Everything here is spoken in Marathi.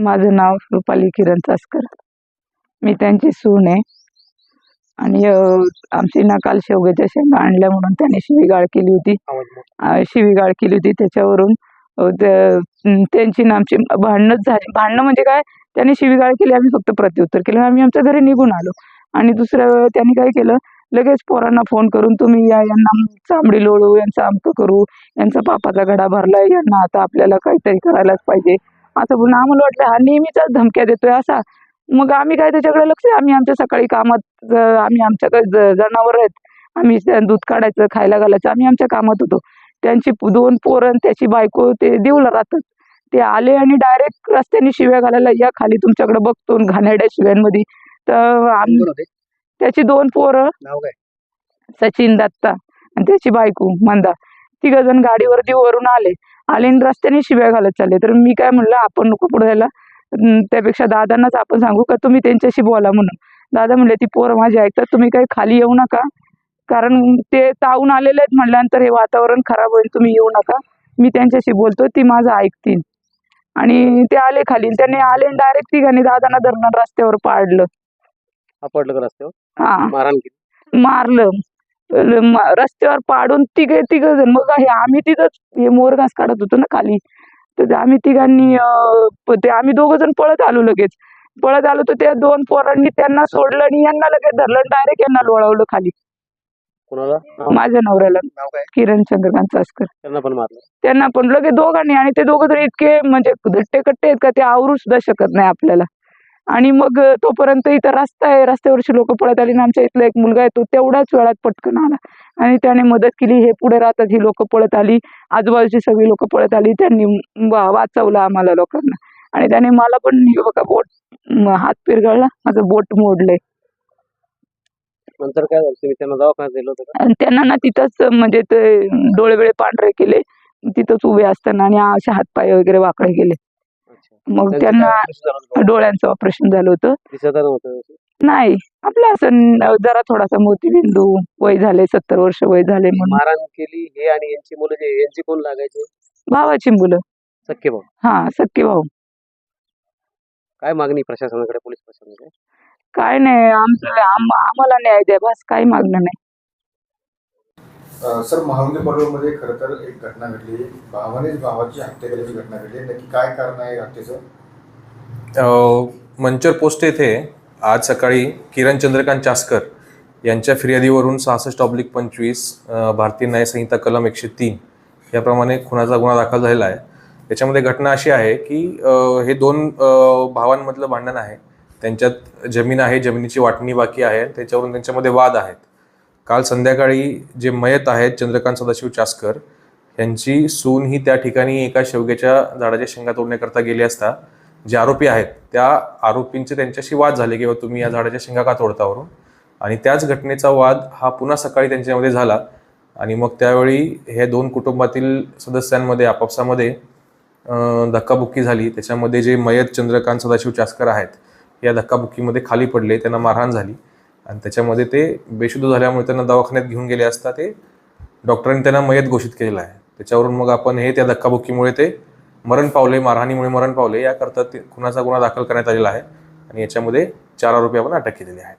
माझं नाव रुपाली किरण चासकर. मी त्यांची सून आहे. आणि आमची ना काल शेवग्याच्या शेंगा आणल्या म्हणून त्यांनी शिवीगाळ केली होती. शिवीगाळ केली होती. त्याच्यावरून त्यांची ना आमची भांडणंच झाली. भांडणं म्हणजे काय? त्याने शिवीगाळ केली. आम्ही फक्त प्रत्युत्तर केलं. आम्ही आमच्या घरी निघून आलो. आणि दुसऱ्या त्यांनी काय केलं? लगेच पोरांना फोन करून तुम्ही या यांना चांबडी लोळू यांचं अंक करू. यांचा पापाचा घडा भरलाय. यांना आता आपल्याला काहीतरी करायलाच पाहिजे. असं बोलून आम्हाला वाटलं हा नेहमीचाच धमक्या देतोय असा. मग आम्ही काय त्याच्याकडे लक्ष आम्ही आमच्या सकाळी कामात आम्ही आमच्याकडे जनावर आहेत आम्ही दूध काढायचं खायला घालायचं आम्ही आमच्या कामात होतो. त्यांची दोन पोरं आणि त्याची बायको ते देऊला राहतात ते आले आणि डायरेक्ट रस्त्याने शिव्या घालायला या खाली तुमच्याकडे बघतो घाणेरड्या शिव्यांमध्ये. तर आम कोण होते त्याची दोन पोरं सचिन दत्ता आणि त्याची बायको मंदा. तिघ जण गाडीवरती वरून आले. आले आणि रस्त्याने शिव्या घालत चालले. तर मी काय म्हणलं आपण नको पुढे जायला. त्यापेक्षा दादांनाच आपण सांगू का तुम्ही त्यांच्याशी बोला म्हणून. दादा म्हणले ती पोरं माझी ऐकतात तुम्ही काही खाली येऊ नका. कारण ते तावून आलेले आहेत म्हणल्यानंतर हे वातावरण खराब होईल तुम्ही येऊ नका. मी त्यांच्याशी बोलतो ती माझं ऐकतील. आणि ते आले खाली. त्यांनी आले डायरेक्ट तिघांनी दादांना धरणं रस्त्यावर पाडलं. का रस्त्यावर? हा. मारलं. रस्त्यावर पाडून तिघे तिघ जण. मग हे आम्ही तिथंच हे मोरघास काढत होतो ना खाली. तर आम्ही तिघांनी ते आम्ही दोघ जण पळत आलो लगेच. पळत आलो तर त्या दोन पोरांनी त्यांना सोडलं आणि यांना लगेच धरलं डायरेक्ट यांना लोळवलं खाली. माझ्या नवऱ्याला. किरण चंद्रकांत चासकर त्यांना पण मारलं. त्यांना पण लगेच दोघांनी आणि ते दोघं तर इतके म्हणजे धट्टे कट्टे आहेत का ते आवरू सुद्धा शकत नाही आपल्याला. आणि मग तोपर्यंत इथं रस्ता आहे. रस्त्यावरची लोक पळत आली आणि आमच्या इथला एक मुलगा आहे तो तेवढ्याच वेळात पटकन आला. आणि त्याने मदत केली. हे पुढे राहतात ही लोक पळत आली. आजूबाजूची सगळी लोक पळत आली. त्यांनी वाचवलं आम्हाला लोकांना. आणि त्याने मला पण हे बघा बोट हात पिरगळला. माझं बोट मोडलंय. नंतर काय झालं? त्यांना दवाखान्यात नेलं होतं आणि त्यांना ना तिथंच म्हणजे ते डोळे बिळे पांढरे केले. तिथंच उभे असताना आणि असे हातपाय वगैरे वाकडे केले. मग त्यांना? डोळ्यांचं ऑपरेशन झालं होतं. नाही आपलं असं जरा थोडासा मोतीबिंदू वय झाले सत्तर वर्ष वय झाले म्हणून. केली हे आणि यांची मुलं जे यांची कोण लागायचे? भावाची मुलं. सख्खे भाऊ. हा सख्खे भाऊ. काय मागणी प्रशासनाकडे पोलीस प्रशासनाकडे? काय नाही आमचं आम- आम्हाला न्याय द्या बस काही मागणं नाही. सर महावंगी पडवळमध्ये खरं तर एक घटना घडली. भावानेच भावाची हत्या केल्याची घटना घडली. नक्की काय कारण आहे हत्येचं? मंचर पोस्ट येथे आज सकाळी किरण चंद्रकांत चास्कर यांच्या फिर्यादीवरून सहासष्ट ऑब्लिक पंचवीस भारतीय न्यायसंहिता कलम एकशे तीन याप्रमाणे खुनाचा गुन्हा दाखल झालेला आहे. त्याच्यामध्ये घटना अशी आहे की हे दोन भावांमधलं भांडण आहे. त्यांच्यात जमीन आहे जमिनीची वाटणी बाकी आहे. त्याच्यावरून त्यांच्यामध्ये वाद आहेत. काल संध्याकाळी जे मयत आहेत चंद्रकांत सदाशिव चास्कर यांची सून ही त्या ठिकाणी एका शेवग्याच्या झाडाच्या शेंगा तोडण्याकरता गेली असता जे आरोपी आहेत त्या आरोपींचे त्यांच्याशी वाद झाले किंवा तुम्ही या झाडाच्या शेंगा का तोडतावरून आणि त्याच घटनेचा वाद हा पुन्हा सकाळी त्यांच्यामध्ये झाला. आणि मग त्यावेळी हे दोन कुटुंबातील सदस्यांमध्ये आपापसामध्ये धक्काबुक्की झाली. त्याच्यामध्ये जे मयत चंद्रकांत सदाशिव चास्कर आहेत या धक्काबुक्कीमध्ये खाली पडले त्यांना मारहाण झाली. आणि त्याच्यामध्ये ते बेशुद्ध झाल्यामुळे त्यांना दवाखान्यात घेऊन गेले असता ते डॉक्टरांनी त्यांना मयत घोषित केलेलं आहे. त्याच्यावरून मग आपण हे त्या धक्काबुक्कीमुळे ते मरण पावले मारहाणीमुळे मरण पावले याकरता ते खुनाचा गुन्हा दाखल करण्यात आलेला आहे. आणि याच्यामध्ये चार आरोपी आपण अटक केलेले आहे.